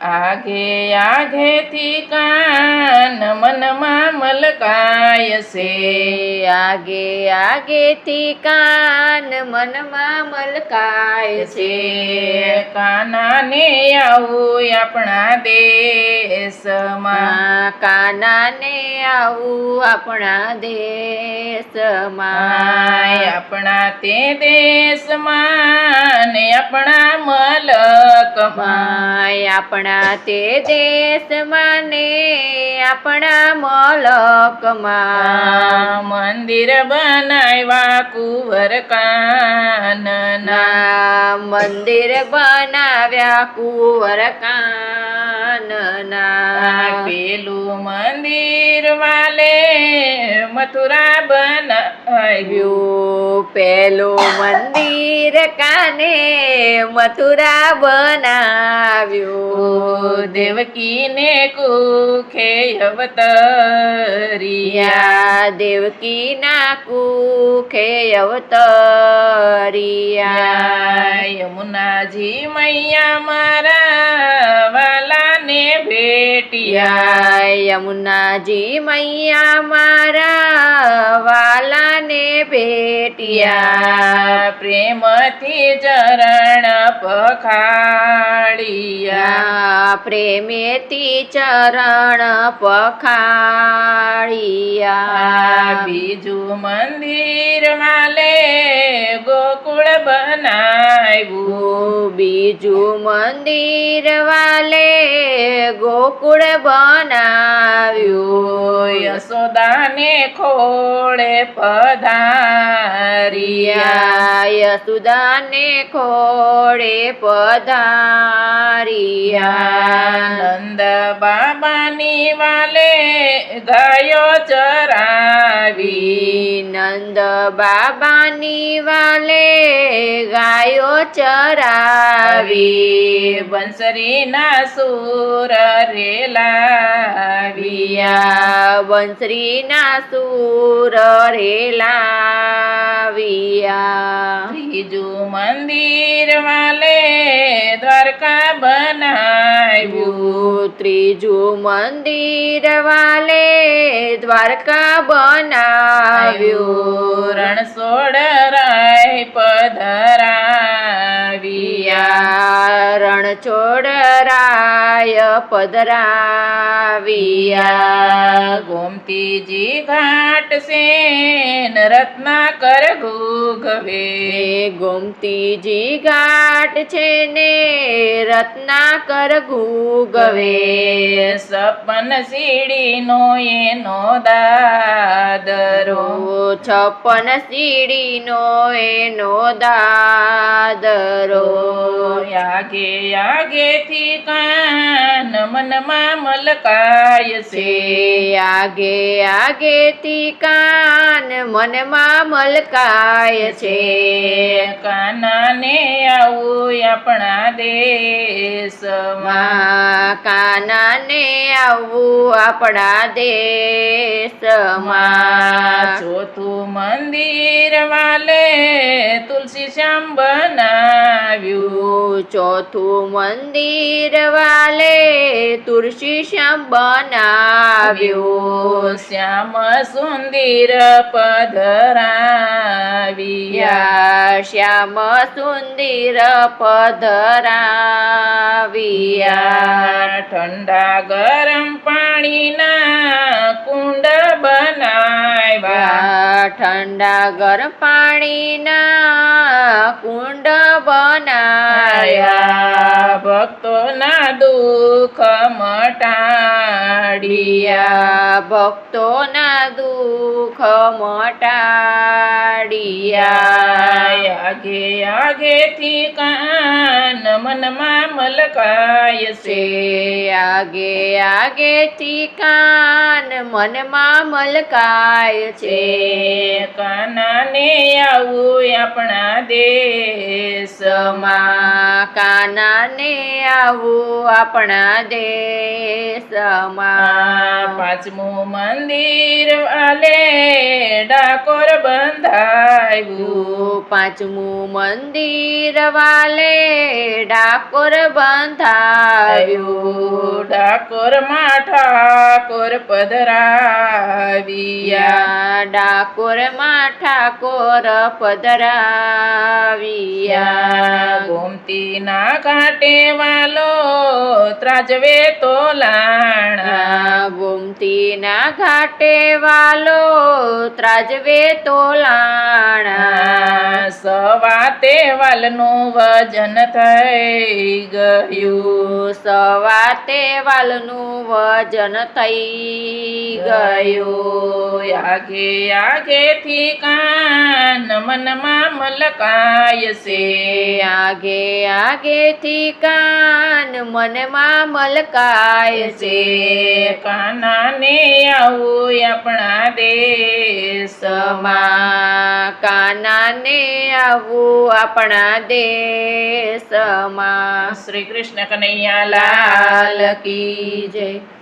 આગે આગેથી કાન મનમાં મલકાય છે આગે આગેથી કાન મનમાં મલકાય છે કાનાને આવું આપણા દેશમાં કાનાને આવું આપણા દેશમાં આપણા તે દેશમાં ને આપણા મલકમાં માય આપણા તે દેશમાં ને આપણા મલકમાં. મંદિર બનાવ્યા કુંવર કાનના મંદિર બનાવ્યા કુંવર કાનના પેલું મંદિર વાલે મથુરા બનાવ્યું પેલું મંદિર કાને મથુરા બનાવ્યું? દેવકીને કુખે અવતરિયા. દેવકીના કુખે અવતરિયા. યમુનાજી મૈયા મારા વાલાને ભેટિયા યા યમુનાજી મૈયા મારા વાલાને ભેટિયા. પ્રેમથી ચરણ પખાળિયા. પ્રેમેથી ચરણ પખાળિયા. બીજું મંદિર વાલે ગોકુળ બનાવ્યું. બીજું મંદિર વાલે ગોકુળ બનાવ્યું. યશોદાને ખોળે પધારિયા. યસુદાને ખોળે પધારિયા. નંદ બાબાની વાલે ગાયો ચરાવી. નંદ બાબાની વાલે ગાયો ચરાવી. બંસરીના સુર રેલાવિયા વિયા વંશરીના સુર રેલાવિયા ત્રીજું મંદિર વાલે દ્વારકા બનાવ્યું. ત્રીજું મંદિર વાલે દ્વારકા બનાવ્યું. રણછોડ રાય પધરાવિયા. રણછોડ પધરાવિયા. ગોમતીજી ઘાટ સેન રત્નાકર ગુગવે. ગોમતીજી ઘાટ છે ને રત્નાકર ઘોઘવે સપન સીડીનો એનો દાદરો છપ્પન સીડીનો એનો દાદરો. આગે આગેથી કાન મનમાં મલકાય છે. આગે આગેથી કાન મનમાં મલકાય છે. કાનાને આવું આપણા દેશમાં. માં કાનાને આવું આપણા દેશમાં. ચોથું મંદિર વાલે તુલસી શ્યામ બનાવ્યું. ચોથું મંદિર વાલે તુલસી શ્યામ બનાવ્યું. શ્યામ સુંદર પધરાવ્યા શ્યામ સુંદર પધરાવ્યા ઠંડા ગરમ પાણીના કુંડ બનાવ્યા ઠંડા ગરમ પાણીના કુંડ બનાયા. ભક્તોના દુઃખ મટાડિયા. ભક્તોના દુઃખ મટાડિયા. આગે આગેથી કાન મનમાં મલકાય છે. આગે આગે આગેથી કાન મનમાં મલકાય છે. કાનાને આવું આપણા દેશમાં. કાનાને આવું આપણા દેશમાં. પાંચમું મંદિર વાલે ડાકોર બંધાયું પાંચમું મંદિર વાલે ડાકોર બંધાવ્યું. ડાકોરમાં ઠાકોર પધરાવ્યા. ડાકોરમાં ઠાકોર પધરાવ્યા. ગોમતી ના કાંટે વાલો ત્રાજવે તો લાણા. ગોમતી ના ઘાટે વાલો ત્રાજવે સવાતે વાલનું વજન થઈ ગયું. સવાતે વાલનું વજન થઈ ગયું. આગે આગેથી કાન મનમાં મલકાય છે આગે આગેથી કાન મનમાં મલકાય છે કાનાને આવું આપણા દેશમાં. કાનાને આવું આપણા દેશમાં. શ્રી કૃષ્ણ કનૈયા લાલ કી જય.